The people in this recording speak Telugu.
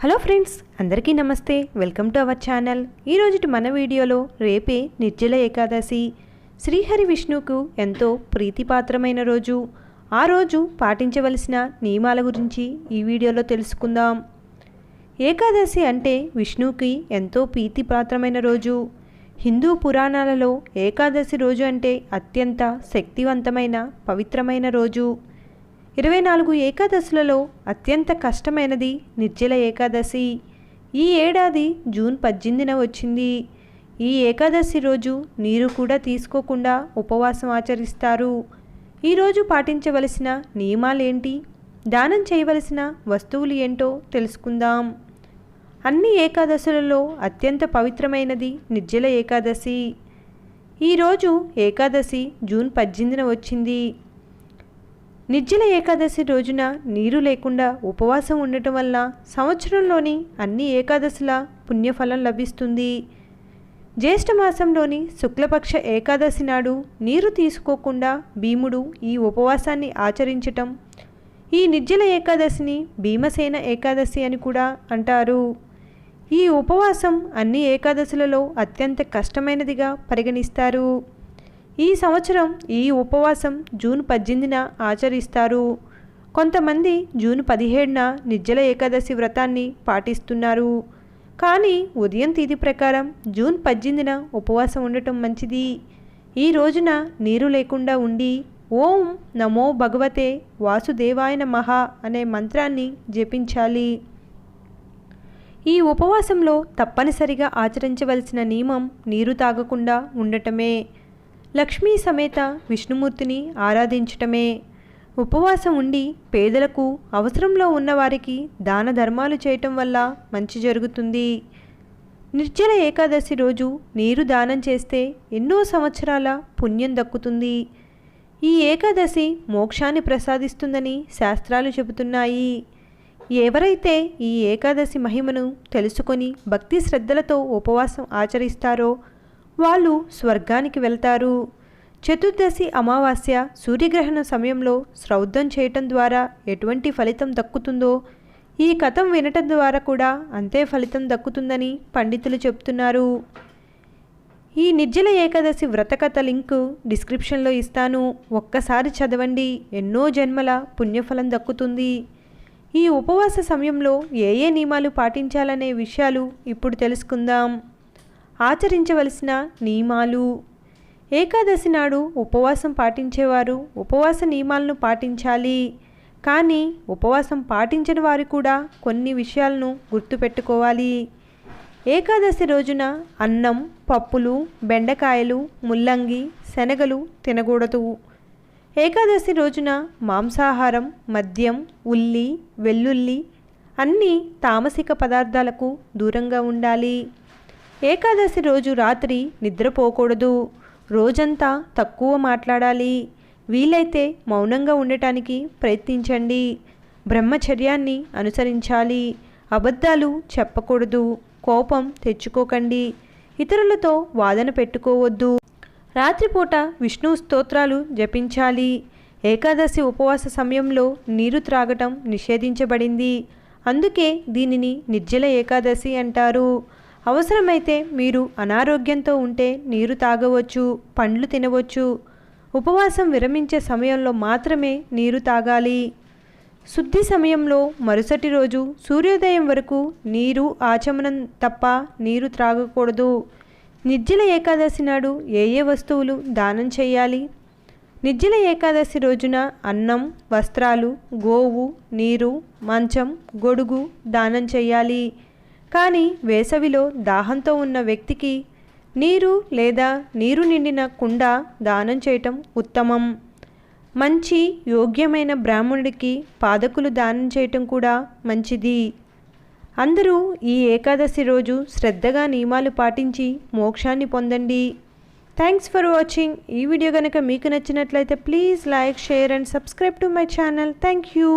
హలో ఫ్రెండ్స్ అందరికీ నమస్తే. Welcome to our channel. ఈరోజుటి మన వీడియోలో రేపే నిర్జల ఏకాదశి. శ్రీహరి విష్ణువుకు ఎంతో ప్రీతిపాత్రమైన రోజు. ఆ రోజు పాటించవలసిన నియమాల గురించి ఈ వీడియోలో తెలుసుకుందాం. ఏకాదశి అంటే విష్ణువుకి ఎంతో ప్రీతిపాత్రమైన రోజు. హిందూ పురాణాలలో ఏకాదశి రోజు అంటే అత్యంత శక్తివంతమైన పవిత్రమైన రోజు. ఇరవై నాలుగు ఏకాదశులలో అత్యంత కష్టమైనది నిర్జల ఏకాదశి. ఈ ఏడాది జూన్ పద్దెనిమిదిన వచ్చింది. ఈ ఏకాదశి రోజు నీరు కూడా తీసుకోకుండా ఉపవాసం ఆచరిస్తారు. ఈరోజు పాటించవలసిన నియమాలేంటి? దానం చేయవలసిన వస్తువులు ఏంటో తెలుసుకుందాం. అన్ని ఏకాదశులలో అత్యంత పవిత్రమైనది నిర్జల ఏకాదశి. ఈరోజు ఏకాదశి జూన్ పద్దెనిమిదిన వచ్చింది. నిర్జల ఏకాదశి రోజున నీరు లేకుండా ఉపవాసం ఉండటం వల్ల సంవత్సరంలోని అన్ని ఏకాదశుల పుణ్యఫలం లభిస్తుంది. జ్యేష్ఠ మాసంలోని శుక్లపక్ష ఏకాదశి నాడు నీరు తీసుకోకుండా భీముడు ఈ ఉపవాసాన్ని ఆచరించటం ఈ నిర్జల ఏకాదశిని భీమసేన ఏకాదశి అని కూడా అంటారు. ఈ ఉపవాసం అన్ని ఏకాదశులలో అత్యంత కష్టమైనదిగా పరిగణిస్తారు. ఈ సంవత్సరం ఈ ఉపవాసం జూన్ పద్దెనిమిదిన ఆచరిస్తారు. కొంతమంది జూన్ పదిహేడున నిజ్జల ఏకాదశి వ్రతాన్ని పాటిస్తున్నారు. కానీ ఉదయం తేదీ ప్రకారం జూన్ పద్దెనిమిదిన ఉపవాసం ఉండటం మంచిది. ఈ రోజున నీరు లేకుండా ఉండి ఓం నమో భగవతే వాసుదేవాయ నమః అనే మంత్రాన్ని జపించాలి. ఈ ఉపవాసంలో తప్పనిసరిగా ఆచరించవలసిన నియమం నీరు తాగకుండా ఉండటమే. లక్ష్మీ సమేత విష్ణుమూర్తిని ఆరాధించటమే. ఉపవాసం ఉండి పేదలకు అవసరంలో ఉన్నవారికి దాన ధర్మాలు చేయటం వల్ల మంచి జరుగుతుంది. నిర్జల ఏకాదశి రోజు నీరు దానం చేస్తే ఎన్నో సంవత్సరాల పుణ్యం దక్కుతుంది. ఈ ఏకాదశి మోక్షాన్ని ప్రసాదిస్తుందని శాస్త్రాలు చెబుతున్నాయి. ఎవరైతే ఈ ఏకాదశి మహిమను తెలుసుకొని భక్తి శ్రద్ధలతో ఉపవాసం ఆచరిస్తారో వాళ్ళు స్వర్గానికి వెళ్తారు. చతుర్దశి అమావాస్య సూర్యగ్రహణ సమయంలో శ్రౌద్ధం చేయటం ద్వారా ఎటువంటి ఫలితం దక్కుతుందో ఈ కథం వినటం ద్వారా కూడా అంతే ఫలితం దక్కుతుందని పండితులు చెప్తున్నారు. ఈ నిర్జల ఏకాదశి వ్రతకథ లింకు డిస్క్రిప్షన్లో ఇస్తాను. ఒక్కసారి చదవండి ఎన్నో జన్మల పుణ్యఫలం దక్కుతుంది. ఈ ఉపవాస సమయంలో ఏ ఏ నియమాలు పాటించాలనే విషయాలు ఇప్పుడు తెలుసుకుందాం. ఆచరించవలసిన నియమాలు. ఏకాదశి నాడు ఉపవాసం పాటించేవారు ఉపవాస నియమాలను పాటించాలి. కానీ ఉపవాసం పాటించని వారు కూడా కొన్ని విషయాలను గుర్తుపెట్టుకోవాలి. ఏకాదశి రోజున అన్నం పప్పులు బెండకాయలు ముల్లంగి శనగలు తినకూడదు. ఏకాదశి రోజున మాంసాహారం మద్యం ఉల్లి వెల్లుల్లి అన్ని తామసిక పదార్థాలకు దూరంగా ఉండాలి. ఏకాదశి రోజు రాత్రి నిద్రపోకూడదు. రోజంతా తక్కువ మాట్లాడాలి. వీలైతే మౌనంగా ఉండటానికి ప్రయత్నించండి. బ్రహ్మచర్యాన్ని అనుసరించాలి. అబద్ధాలు చెప్పకూడదు. కోపం తెచ్చుకోకండి. ఇతరులతో వాదన పెట్టుకోవద్దు. రాత్రిపూట విష్ణు స్తోత్రాలు జపించాలి. ఏకాదశి ఉపవాస సమయంలో నీరు త్రాగటం నిషేధించబడింది. అందుకే దీనిని నిర్జల ఏకాదశి అంటారు. అవసరమైతే మీరు అనారోగ్యంతో ఉంటే నీరు తాగవచ్చు పండ్లు తినవచ్చు. ఉపవాసం విరమించే సమయంలో మాత్రమే నీరు తాగాలి. శుద్ధి సమయంలో మరుసటి రోజు సూర్యోదయం వరకు నీరు ఆచమనం తప్ప నీరు త్రాగకూడదు. నిర్జల ఏకాదశి నాడు ఏ ఏ వస్తువులు దానం చేయాలి? నిర్జల ఏకాదశి రోజున అన్నం వస్త్రాలు గోవు నీరు మంచం గొడుగు దానం చేయాలి. కానీ వేసవిలో దాహంతో ఉన్న వ్యక్తికి నీరు లేదా నీరు నిండిన కుండ దానం చేయటం ఉత్తమం. మంచి యోగ్యమైన బ్రాహ్మణుడికి పాదకులు దానం చేయటం కూడా మంచిది. అందరూ ఈ ఏకాదశి రోజు శ్రద్ధగా నియమాలు పాటించి మోక్షాన్ని పొందండి. థ్యాంక్స్ ఫర్ వాచింగ్ ఈ వీడియో కనుక మీకు నచ్చినట్లయితే please like share and subscribe to my channel. Thank you